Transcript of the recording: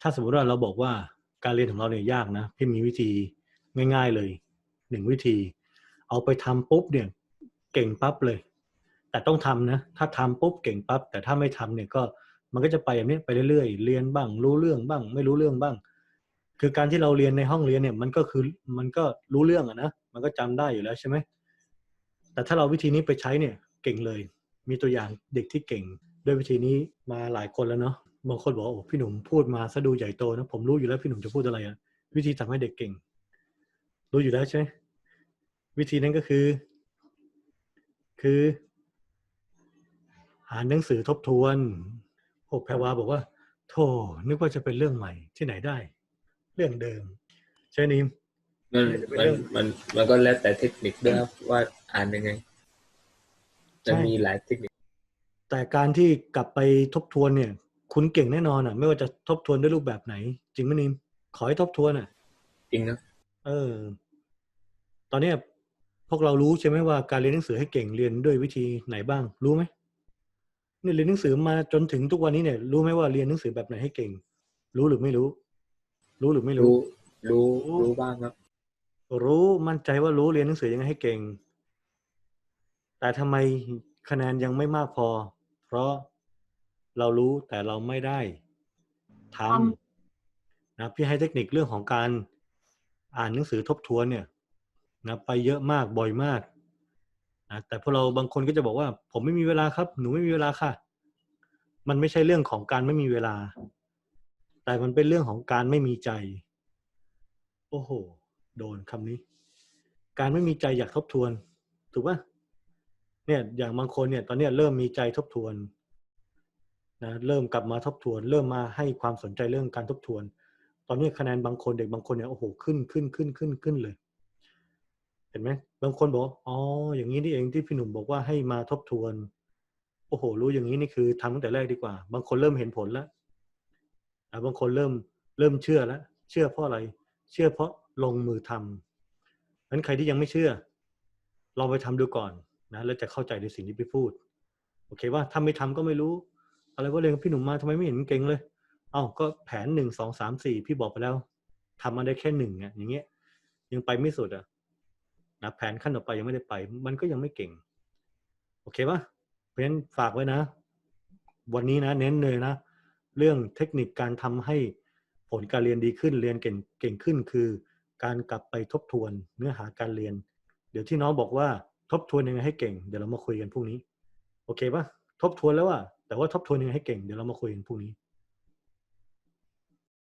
ถ้าสมมติว่าเราบอกว่าการเรียนของเราเนี่ยยากนะพี่มีวิธีง่าย ๆเลยหนึ่งวิธี เอาไปทำปุ๊บเนี่ยเก่งปั๊บเลย แต่ต้องทำนะ ถ้าทำปุ๊บเก่งปั๊บแต่ถ้าไม่ทำเนี่ยก็มันก็จะไปแบบนี้ไปเรื่อยๆ เรียนบ้าง รู้เรื่องบ้าง ไม่รู้เรื่องบ้าง คือการที่เราเรียนในห้องเรียนเนี่ยมันก็คือมันก็รู้เรื่องอะนะมันก็จำได้อยู่แล้วใช่ไหมแต่ถ้าเราวิธีนี้ไปใช้เนี่ยเก่งเลย มีตัวอย่างเด็กที่เก่งด้วยวิธีนี้มาหลายคนแล้วเนาะ บางคนบอกว่าโอ้พี่หนุ่มพูดมาซะดูใหญ่โตนะผมรู้อยู่แล้วพี่หนุ่มจะพูดอะไรอะวิธีทำให้เด็กเก่ง รู้อยู่แล้วใช่ไหมวิธีนั้นก็คือ คืออ่านหนังสือทบทวนโอ้แพรวาบอกว่าโธ่นึกว่าจะเป็นเรื่องใหม่ที่ไหนได้ เรื่องเดิม ใช่นิมมันมันมันมันก็แล้วแต่เทคนิคด้วยครับว่าอ่านยังไงจะมีหลายเทคนิค แต่การที่กลับไปทบทวนเนี่ย คุณเก่งแน่นอนอะ ไม่ว่าจะทบทวนด้วยรูปแบบไหน จริงไหมนิมขอให้ทบทวนอะ จริงนะเออ ตอนเนี้ยพวกเรารู้ใช่ไหมว่าการเรียนหนังสือให้เก่งเรียนด้วยวิธีไหนบ้าง รู้ไหมเนี่ยเรียนหนังสือมาจนถึงทุกวันนี้เนี่ย รู้ไหมว่าเรียนหนังสือแบบไหนให้เก่ง รู้หรือไม่รู้ รู้หรือไม่รู้ รู้รู้รู้บ้างครับ รู้มั่นใจว่ารู้เรียนหนังสือยังไงให้เก่ง แต่ทำไมคะแนนยังไม่มากพอ เพราะ เรารู้แต่เราไม่ได้ทำนะพี่ให้เทคนิคเรื่องของการอ่านหนังสือทบทวนเนี่ยนะไปเยอะมากบ่อยมากนะแต่พวกเราบางคนก็จะบอกว่า ผมไม่มีเวลาครับ หนูไม่มีเวลาค่ะ มันไม่ใช่เรื่องของการไม่มีเวลา แต่มันเป็นเรื่องของการไม่มีใจ โอ้โห โดนคำนี้ การไม่มีใจอยากทบทวน ถูกปะเนี่ยอย่างบางคนเนี่ย ตอนเนี้ยเริ่มมีใจทบทวน นะเริ่มกลับมาทบทวน เริ่มมาให้ความสนใจเรื่องการทบทวน ตอนนี้คะแนนบางคนเด็กบางคนเนี่ยโอ้โหขึ้นขึ้นขึ้นขึ้นขึ้นเลย เห็นไหมบางคนบอกอ๋ออย่างนี้นี่เองที่พี่หนุ่มบอกว่าให้มาทบทวน โอ้โห รู้อย่างนี้นี่คือทำตั้งแต่แรกดีกว่า บางคนเริ่มเห็นผลแล้วบางคนเริ่มเริ่มเชื่อแล้วเชื่อเพราะอะไร เชื่อเพราะลงมือทำนั้นใครที่ยังไม่เชื่อลองไปทำดูก่อนนะแล้วจะเข้าใจในสิ่งที่พี่พูด โอเคว่าถ้าไม่ทำก็ไม่รู้ อะไรว่าเรียนพี่หนุ่มมาทำไมไม่เห็นเก่งเลย เอ้าก็แผนหนึ่งสองสามสี่พี่บอกไปแล้วทำมาได้แค่หนึ่งอะอย่างเงี้ยยังไปไม่สุดอะนะแผนขั้นต่อไปยังไม่ได้ไป มันก็ยังไม่เก่ง โอเคปะเพราะฉะนั้นฝากไว้นะ วันนี้นะเน้นเลยนะ เรื่องเทคนิคการทำให้ผลการเรียนดีขึ้นเรียนเก่งเก่งขึ้นคือ การกลับไปทบทวนเนื้อหาการเรียน เดี๋ยวที่น้องบอกว่าทบทวนยังไงให้เก่ง เดี๋ยวเรามาคุยกันพรุ่งนี้ โอเคปะทบทวนแล้วอะ แต่ว่าทบทวนยังไงให้เก่งเดี๋ยวเรามาคุยกันพรุ่งนี้